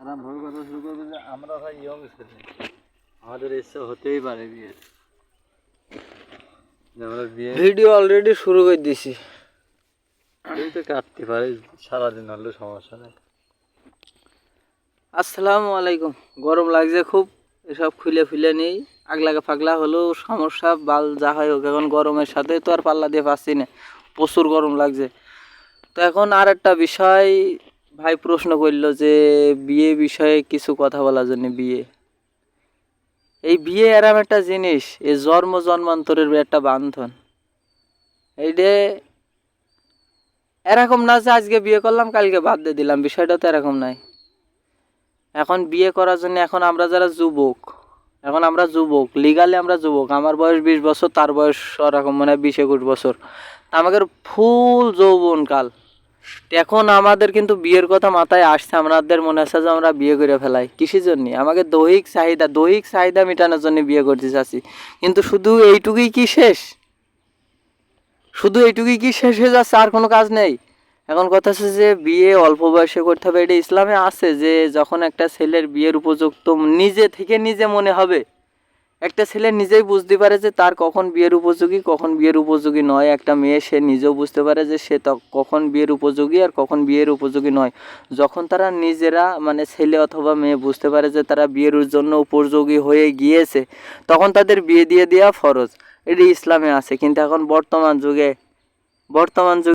এরমভাবে কথা শুরু করবে যে আমরা ভাই ইয়ং ছেলে। আমাদের ইচ্ছা হতেই পারে বিয়ের আমরা বিয়ে ভিডিও অলরেডি শুরু করে দিছি। এই তো কাটতে পারে সারাদিন হলেও সমস্যা নেই। আসসালামু আলাইকুম। গরম লাগছে খুব এসব খুলে ফুলে নেই। আগলাগে ফাগলা হলেও সমস্যা বাল যা হয় হোক এখন গরমের সাথে তো আর পাল্লা দিয়ে পাচ্ছি না। প্রচুর গরম লাগছে। তো এখন আর একটা বিষয় ভাই প্রশ্ন করল যে বিয়ে বিষয়ে কিছু কথা বলার জন্য বিয়ে। এই বিয়ে এরম একটা জিনিস, এই জন্ম জন্মান্তরের একটা বান্ধন। এইটা এরকম না যে আজকে বিয়ে করলাম, কালকে বাদ দিয়ে দিলাম, বিষয়টা তো এরকম নাই। এখন বিয়ে করার জন্য এখন আমরা যারা যুবক, এখন আমরা যুবক লিগালি আমরা যুবক, আমার বয়স বিশ বছর, তার বয়স ওরকম মানে বিশ একুশ বছর। আমাদের ফুল যৌবনকাল। এখন আমাদের কিন্তু বিয়ের কথা মাথায় আসছে। আমাদের মনে আছে যে আমরা বিয়ে করে ফেলাই। কিসের জন্য? আমাকে দৈহিক চাহিদা দৈহিক চাহিদা মেটানোর জন্য বিয়ে করতে চাচ্ছি। কিন্তু শুধু এইটুকুই কি শেষ? শুধু এইটুকুই কি শেষ হয়ে যাচ্ছে? আর কোনো কাজ নেই। এখন কথা হচ্ছে যে বিয়ে অল্প বয়সে করতে হবে। এটা ইসলামে আছে যে যখন একটা ছেলের বিয়ের উপযুক্ত নিজে থেকে নিজে মনে হবে একটা ছেলে নিজেই বুঝতে পারে যে তার কখন বিয়ের উপযোগী, কখন বিয়ের উপযোগী নয়। একটা মেয়ে, সে নিজেও বুঝতে পারে যে সে কখন বিয়ের উপযোগী আর কখন বিয়ের উপযোগী নয়। যখন তারা নিজেরা মানে ছেলে অথবা মেয়ে বুঝতে পারে যে তারা বিয়ের জন্য উপযোগী হয়ে গিয়েছে, তখন তাদের বিয়ে দিয়ে দেওয়া ফরজ। এটি ইসলামে আছে, কিন্তু এখন বর্তমান যুগে বর্তমান যুগে